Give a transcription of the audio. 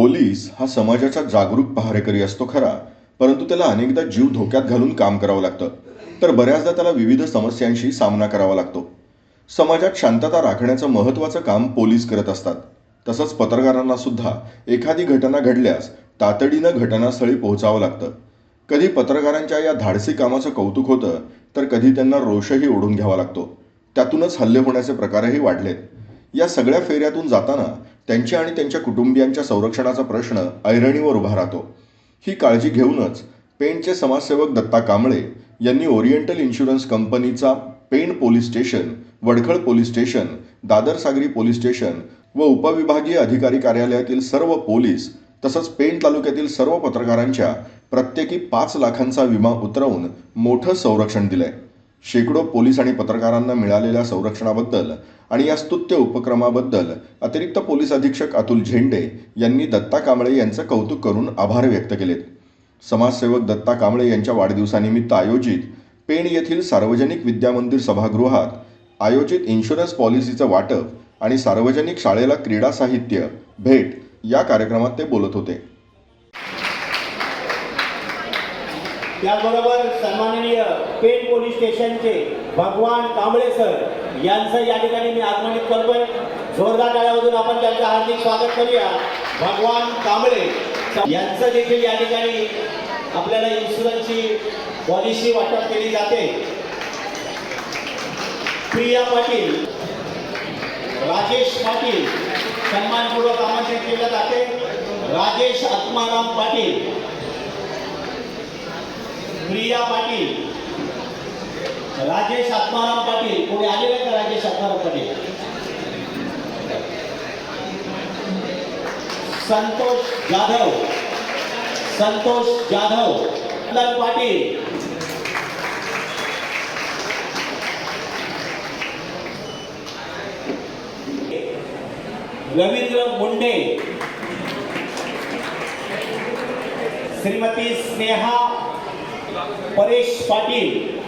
Police हा समाजाचा जागरूक पहारेकरी असतो खरा परंतु त्याला अनेकदा जीव धोक्यात घालून काम करावं लागतं. तर बऱ्याचदा त्याला विविध समस्यांशी सामना करावा लागतो. समाजात शांतता राखण्याचं महत्त्वाचं काम पोलीस करत असतात. तसंच पत्रकारांना सुद्धा एखादी घटना घडल्यास तातडीनं घटनास्थळी पोहोचावं लागतं. कधी पत्रकारांच्या या धाडसी कामाचं कौतुक होतं तर कधी त्यांना रोषही ओढून घ्यावा लागतो. त्यातूनच हल्ले होण्याचे प्रकारही वाढलेत. या सगळ्या फेऱ्यातून जाताना त्यांच्या आणि त्यांच्या कुटुंबियांच्या संरक्षणाचा प्रश्न ऐरणीवर उभा राहतो. ही काळजी घेऊनच पेणचे समाजसेवक दत्ता कांबळे यांनी ओरिएंटल इन्शुरन्स कंपनीचा Pen police station Vadkhal police station Dadar सागरी पोलीस स्टेशन व उपविभागीय अधिकारी कार्यालयातील सर्व पोलीस तसंच पेण तालुक्यातील सर्व पत्रकारांच्या प्रत्येकी पाच लाखांचा विमा उतरवून मोठं संरक्षण दिलंय. शेकडो पोलीस आणि पत्रकारांना मिळालेल्या संरक्षणाबद्दल आणि या स्तुत्य उपक्रमाबद्दल अतिरिक्त पोलीस अधीक्षक अतुल झेंडे यांनी दत्ता कांबळे यांचं कौतुक करून आभार व्यक्त केलेत. समाजसेवक दत्ता कांबळे यांच्या वाढदिवसानिमित्त आयोजित पेण येथील सार्वजनिक विद्यामंदिर सभागृहात आयोजित इन्शुरन्स पॉलिसीचं वाटप आणि सार्वजनिक शाळेला क्रीडा साहित्य भेट या कार्यक्रमात ते बोलत होते. त्याचबरोबर सन्माननीय पेण पोलीस स्टेशनचे भगवान कांबळे सर यांचं या ठिकाणी मी आगमनित करतोय. जोरदार गाड्यामधून आपण त्यांचं हार्दिक स्वागत करूया. भगवान कांबळे यांचं देखील या ठिकाणी आपल्याला इन्शुरन्सची पॉलिसी वाटप केली जाते. प्रिया पाटील राजेश पाटील सन्मानपूर्वक आमंत्रित केलं जाते. राजेश आत्माराम पाटील प्रिया पाटील, राजेश आत्माराम पाटील, कोणी का राजेश आत्माराम पाटील? संतोष जाधव संतोष जाधव नंदन पाटील. रवींद्र मुंडे, श्रीमती स्नेहा परेश पाटील